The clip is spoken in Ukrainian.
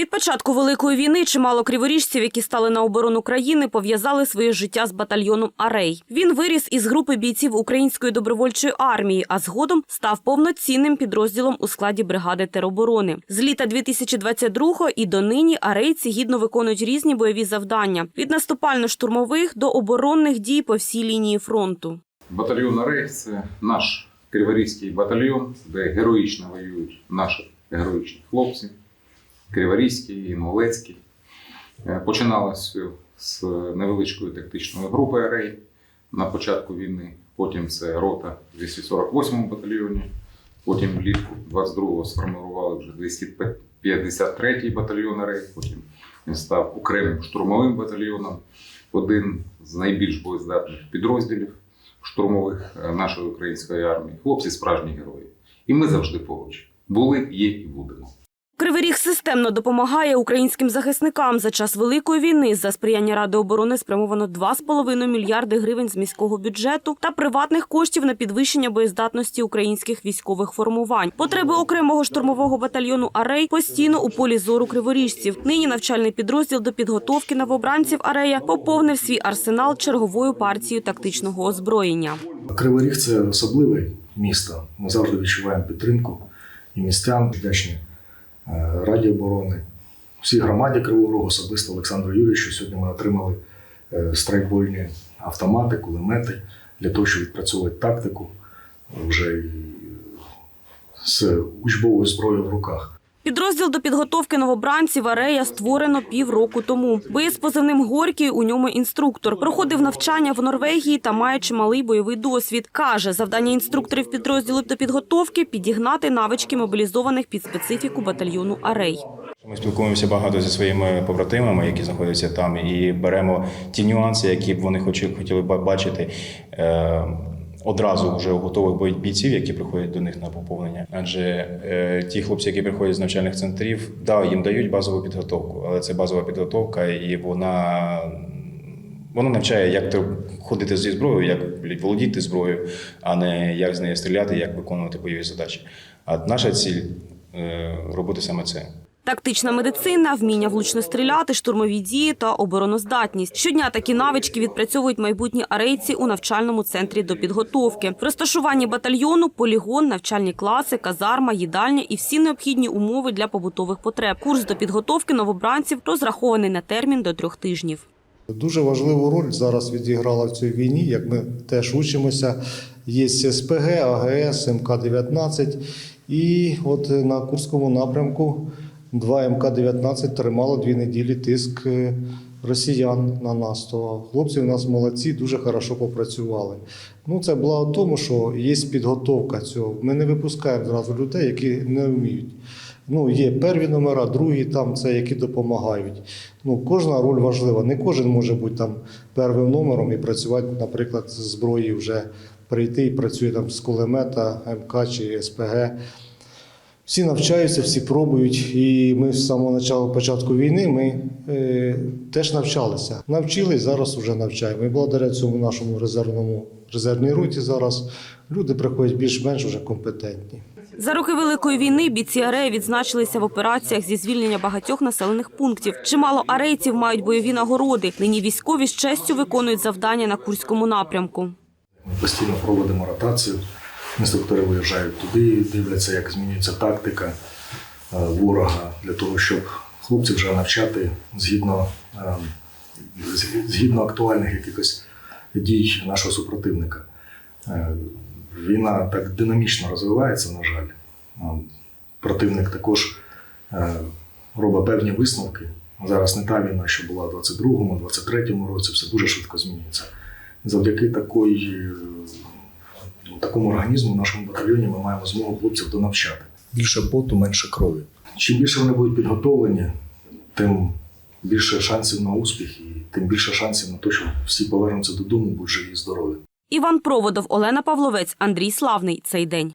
Від початку великої війни чимало криворіжців, які стали на оборону країни, пов'язали своє життя з батальйоном Арей. Він виріс із групи бійців української добровольчої армії, а згодом став повноцінним підрозділом у складі бригади тероборони. З літа 2022-го і до нині арейці гідно виконують різні бойові завдання від наступально-штурмових до оборонних дій по всій лінії фронту. Батальйон Арей це наш криворізький батальйон, де героїчно воюють наші героїчні хлопці, криворізькі, інгулецькі. Е, Починалося з невеличкої тактичної групи Арей на початку війни. Потім це рота в 248 батальйоні. Потім влітку 22-го сформували вже 253-й батальйон Арей. Потім він став окремим штурмовим батальйоном, один з найбільш боєздатних підрозділів штурмових е, нашої української армії. Хлопці справжні герої. І ми завжди поруч. Були, є і будемо. Кривий Ріг системно допомагає українським захисникам. За час великої війни за сприяння Ради оборони спрямовано 2,5 мільярди гривень з міського бюджету та приватних коштів на підвищення боєздатності українських військових формувань. Потреби окремого штурмового батальйону Арей постійно у полі зору криворіжців. Нині навчальний підрозділ до підготовки новобранців Арея поповнив свій арсенал черговою партією тактичного озброєння. Кривий Ріг це особливе місто. Ми завжди відчуваємо підтримку і містян, вдячні Раді оборони, всій громаді Кривого Рогу, особисто Олександру Юрійовичу. Сьогодні ми отримали е, страйкбольні автомати, кулемети для того, щоб відпрацьовувати тактику вже з учбовою зброєю в руках. Підрозділ до підготовки новобранців Арея створено півроку тому. Боєць позивним Горький у ньому інструктор. Проходив навчання в Норвегії та має чималий бойовий досвід. Каже, завдання інструкторів підрозділу до підготовки підігнати навички мобілізованих під специфіку батальйону Арей. Ми спілкуємося багато зі своїми побратимами, які знаходяться там, і беремо ті нюанси, які б вони хотіли бачити е, одразу вже готових бійців, які приходять до них на поповнення. Адже е, ті хлопці, які приходять з навчальних центрів, да, їм дають базову підготовку, але це базова підготовка, і вона. Вона навчає, як ходити зі зброєю, як володіти зброєю, а не як з нею стріляти, як виконувати бойові задачі. А наша ціль е, робити саме це. Тактична медицина, вміння влучно стріляти, штурмові дії та обороноздатність. Щодня такі навички відпрацьовують майбутні арейці у навчальному центрі до підготовки. В розташуванні батальйону полігон, навчальні класи, казарма, їдальня і всі необхідні умови для побутових потреб. Курс до підготовки новобранців розрахований на термін до трьох тижнів. Дуже важливу роль зараз відіграла в цій війні, як ми теж учимося. Є СПГ, АГС, МК-19. І от на Курському напрямку два МК-19 тримало дві неділі тиск е, росіян на нас. То хлопці у нас молодці, дуже хорошо попрацювали. Ну, це благо в тому, що є підготовка цього. Ми не випускаємо зразу людей, які не вміють. Ну, є перві номера, другі там це які допомагають. Ну, кожна роль важлива. Не кожен може бути там первим номером і працювати, наприклад, з зброї вже прийти і працює там з кулемета, МК чи СПГ. Всі навчаються, всі пробують. І ми з самого початку початку війни ми е, теж навчалися. Навчились, зараз вже навчаємо. І благодаря цьому нашому резервному резервній роті зараз люди приходять більш-менш вже компетентні. За роки великої війни бійці Ареї відзначилися в операціях зі звільнення багатьох населених пунктів. Чимало арейців мають бойові нагороди. Нині військові з честю виконують завдання на курському напрямку. Ми постійно проводимо ротацію. Інструктори виїжджають туди, дивляться, як змінюється тактика е, ворога для того, щоб хлопців вже навчати згідно, е, згідно актуальних якихось дій нашого супротивника. Е, Війна так динамічно розвивається, на жаль. Противник також робить певні висновки. Зараз не та війна, що була в 22-му, 23-му році, все дуже швидко змінюється. Завдяки такої, такому організму в нашому батальйоні ми маємо змогу хлопців донавчати. Більше поту, менше крові. Чим більше вони будуть підготовлені, тим більше шансів на успіх і тим більше шансів на те, що всі повернуться додому, будуть живі і здорові. Іван Проводов, Олена Павловець, Андрій Славний. Цей день.